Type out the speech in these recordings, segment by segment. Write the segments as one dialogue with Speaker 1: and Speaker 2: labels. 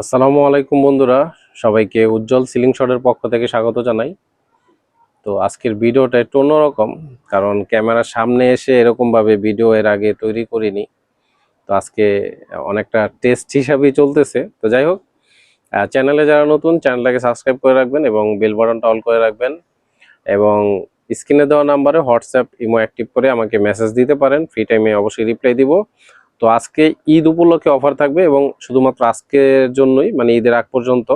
Speaker 1: আসসালামু আলাইকুম বন্ধুরা, সবাইকে উজ্জ্বল সিলিং শটের পক্ষ থেকে স্বাগত জানাই। তো আজকের ভিডিওটা একটু অন্যরকম, কারণ ক্যামেরার সামনে এসে এরকমভাবে ভিডিও এর আগে তৈরি করিনি। তো আজকে অনেকটা টেস্ট হিসাবেই চলতেছে। তো যাই হোক চ্যানেলে যারা নতুন, চ্যানেলটাকে সাবস্ক্রাইব করে রাখবেন এবং বেল বাটনটা অল করে রাখবেন। এবং স্ক্রিনে দেওয়া নাম্বারে হোয়াটসঅ্যাপ ইমো অ্যাক্টিভ করে আমাকে মেসেজ দিতে পারেন, ফ্রি টাইমে অবশ্যই রিপ্লাই দিব। তো আজকে ঈদ উপলক্ষে অফার থাকবে এবং শুধুমাত্র আজকের জন্যই মানে ঈদের আগ পর্যন্ত।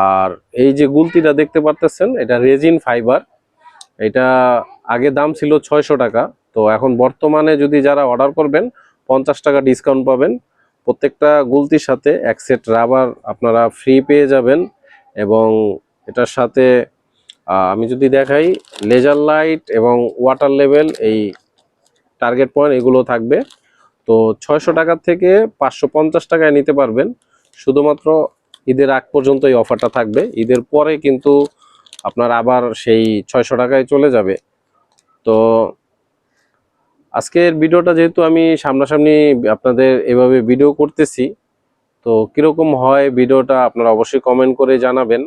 Speaker 1: আর এই যে গুলতিটা দেখতে পারতেছেন, এটা রেজিন ফাইবার। এটা আগে দাম ছিল ছয়শো টাকা। তো এখন বর্তমানে যদি যারা অর্ডার করবেন, পঞ্চাশ টাকা ডিসকাউন্ট পাবেন। প্রত্যেকটা গুলতির সাথে এক সেট রাবার আপনারা ফ্রি পেয়ে যাবেন এবং এটার সাথে আমি যদি দেখাই লেজার লাইট এবং ওয়াটার লেভেল এই টার্গেট পয়েন্ট এগুলো থাকবে। তো ছয়শো টাকার থেকে পাঁচশো পঞ্চাশ টাকায় নিতে পারবেন। শুধুমাত্র ঈদের আগ পর্যন্ত এই অফারটা থাকবে। ঈদের পরে কিন্তু আপনার আবার সেই ছয়শো টাকায় চলে যাবে। তো আজকের ভিডিওটা যেহেতু আমি সামনাসামনি আপনাদের এভাবে ভিডিও করতেছি, তো কীরকম হয় ভিডিওটা আপনারা অবশ্যই কমেন্ট করে জানাবেন।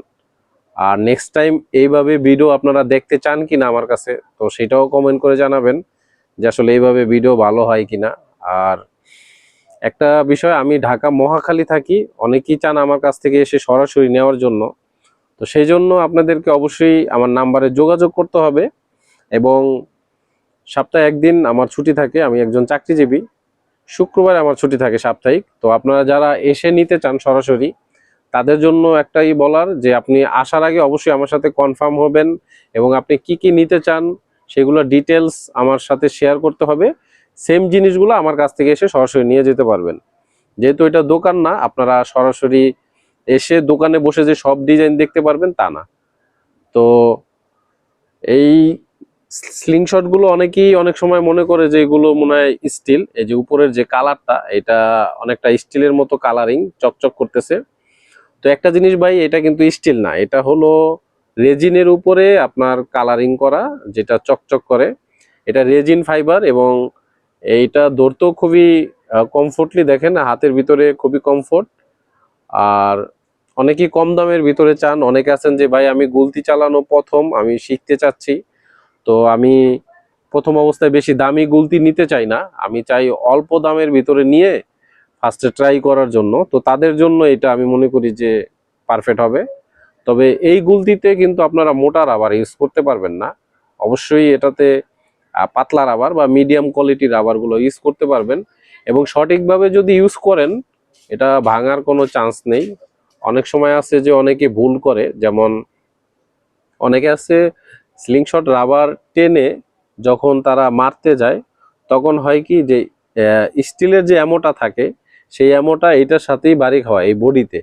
Speaker 1: আর নেক্সট টাইম এইভাবে ভিডিও আপনারা দেখতে চান কি না আমার কাছে, তো সেটাও কমেন্ট করে জানাবেন যে আসলে এইভাবে ভিডিও ভালো হয় কিনা। আর একটা বিষয়, আমি ঢাকা মহাখালী থাকি, অনেকেই চান আমার কাছ থেকে এসে সরাসরি নেওয়ার জন্য। তো সেই জন্য আপনাদেরকে অবশ্যই আমার নাম্বারে যোগাযোগ করতে হবে এবং সপ্তাহে একদিন আমার ছুটি থাকে, আমি একজন চাকরিজীবী। শুক্রবার আমার ছুটি থাকে সাপ্তাহিক। তো আপনারা যারা এসে নিতে চান সরাসরি, তাদের জন্য একটাই বলার যে আপনি আসার আগে অবশ্যই আমার সাথে কনফার্ম হবেন এবং আপনি কি কি নিতে চান, সেগুলো ডিটেলস আমার সাথে শেয়ার করতে হবে। সেম জিনিসগুলো আমার কাছ থেকে এসে সরাসরি নিয়ে যেতে পারবেন। যেহেতু এটা দোকান না, আপনারা সরাসরি এসে দোকানে বসে যে সব ডিজাইন দেখতে পারবেন তা না। তো এই স্লিংশটগুলো অনেকেই অনেক সময় মনে করে যে এগুলো মনে হয় স্টিল। এই যে উপরের যে কালারটা, এটা অনেকটা স্টিলের মতো কালারিং, চকচক করতেছে। তো একটা জিনিস ভাই, এটা কিন্তু স্টিল না, এটা হলো রেজিনের উপরে আপনার কালারিং করা, যেটা চকচক করে। এটা রেজিন ফাইবার এবং এইটা ধরতেও খুবই কমফোর্টলি দেখেন, হাতের ভিতরে খুবই কমফোর্ট আর অনেকেই কম দামের ভিতরে চান, অনেকে আছেন যে, ভাই, আমি গুলতি চালানো প্রথম, আমি শিখতে চাচ্ছি। তো আমি প্রথম অবস্থায় বেশি দামি গুলতি নিতে চাই না। আমি চাই অল্প দামের ভিতরে নিয়ে ফার্স্টে ট্রাই করার জন্য। তো তাদের জন্য এটা আমি মনে করি যে পারফেক্ট হবে। তবে এই গুলতিতে কিন্তু আপনারা মোটা রাবার ইউজ করতে পারবেন না। অবশ্যই এটাতে পাতলা রাবার বা মিডিয়াম কোয়ালিটির রাবারগুলো ইউজ করতে পারবেন। এবং সঠিকভাবে যদি ইউজ করেন, এটা ভাঙার কোনো চান্স নেই। অনেক সময় আছে যে অনেকে ভুল করে, যেমন অনেকে আছে স্লিংশট রাবার টেনে যখন তারা মারতে যায়, তখন হয় কি যে স্টিলের যে অ্যামোটা থাকে, সেই অ্যামোটা এটার সাথেই বাড়ি খাওয়া এই বডিতে।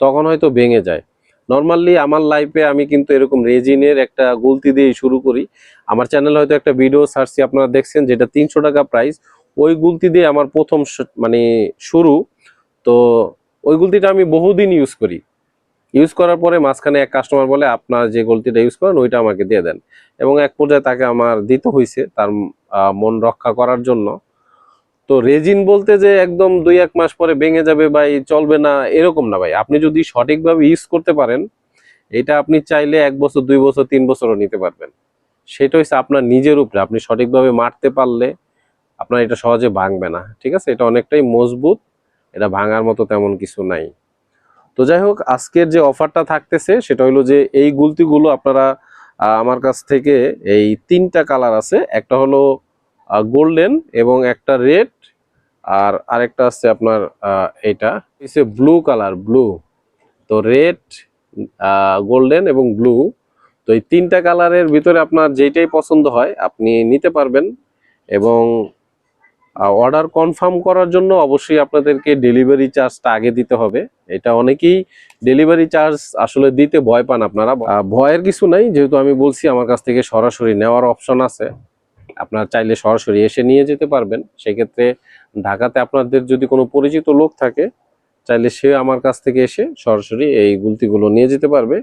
Speaker 1: তখন হয়তো ভেঙে যায়। নর্মালি আমার লাইফে আমি কিন্তু এরকম রেজিনের একটা গুলতি দিয়ে শুরু করি। আমার চ্যানেলে হয়তো একটা ভিডিও সার্চি আপনারা দেখছেন, যেটা তিনশো টাকা প্রাইস ওই গুলতি দিয়ে আমার প্রথম মানে শুরু। তো ওই গুলতিটা আমি বহুদিন ইউজ করি। ইউজ করার পরে মাঝখানে এক কাস্টমার বলে, আপনার যে গলতিটা ইউজ করেন, ওইটা আমাকে দিয়ে দেন। এবং এক পর্যায়ে তাকে আমার দিতে হয়েছে তার মন রক্ষা করার জন্য। তো রেজিন বলতে যে একদম দুই এক মাস পরে ভেঙে যাবে এই চলবে না, এরকম না ভাই। আপনি যদি সঠিকভাবে ইউজ করতে পারেন, এটা আপনি চাইলে এক বছর, দুই বছর, তিন বছরও নিতে পারবেন। সেটা হচ্ছে আপনার নিজের উপরে। আপনি সঠিকভাবে মারতে পারলে আপনার এটা সহজে ভাঙবে না, ঠিক আছে? এটা অনেকটাই মজবুত, এটা ভাঙার মতো তেমন কিছু নাই। তো যাই হোক, আজকের যে অফারটা থাকতেছে, সেটা হলো যে এই গুলতিগুলো আপনারা আমার কাছ থেকে এই তিনটা কালার আছে। একটা হলো গোল্ডেন এবং একটা রেড আর আরেকটা আছে আপনার এইটা। হচ্ছে ব্লু কালার ব্লু তো রেড গোল্ডেন এবং ব্লু তো এই তিনটা কালারের ভিতরে আপনার যেটাই পছন্দ হয়, আপনি নিতে পারবেন। এবং অর্ডার কনফার্ম করার জন্য অবশ্যই আপনাদেরকে ডেলিভারি চার্জটা আগে দিতে হবে। এটা অনেকেই ডেলিভারি চার্জ আসলে দিতে ভয় পান আপনারা। ভয়ের কিছু নাই, যেহেতু আমি বলছি আমার কাছ থেকে সরাসরি নেওয়ার অপশন আছে। আপনার চাইলে সরাসরি এসে নিয়ে যেতে পারবেন। সেক্ষেত্রে ঢাকাতে আপনাদের যদি কোনো পরিচিত লোক থাকে, চাইলে সে আমার কাছ থেকে এসে সরাসরি এই গুলতিগুলো নিয়ে যেতে পারবে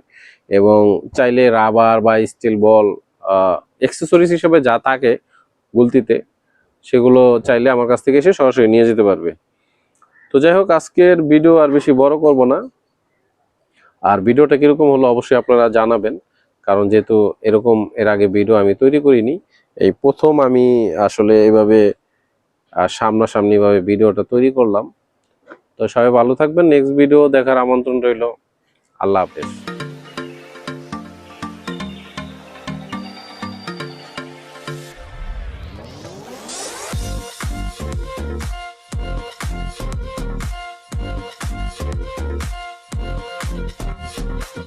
Speaker 1: এবং চাইলে রাবার বা স্টিল বল অ্যাক্সেসরিজ হিসেবে যা থাকে গুলতিতে, সেগুলো চাইলে আমার কাছ থেকে এসে সরাসরি নিয়ে যেতে পারবে। তো যাই হোক, আজকের ভিডিও আর বেশি বড় করব না। আর ভিডিওটা কীরকম হলো অবশ্যই আপনারা জানাবেন, কারণ যেহেতু এরকম এর আগে ভিডিও আমি তৈরি করিনি এই প্রথম আমি আসলে এভাবে সামনাসামনিভাবে সামনাসামনি ভাবে ভিডিওটা তৈরি করলাম। তো সবাই ভালো থাকবেন। নেক্সট ভিডিও দেখার আমন্ত্রণ রইল। আল্লাহ হাফেজ।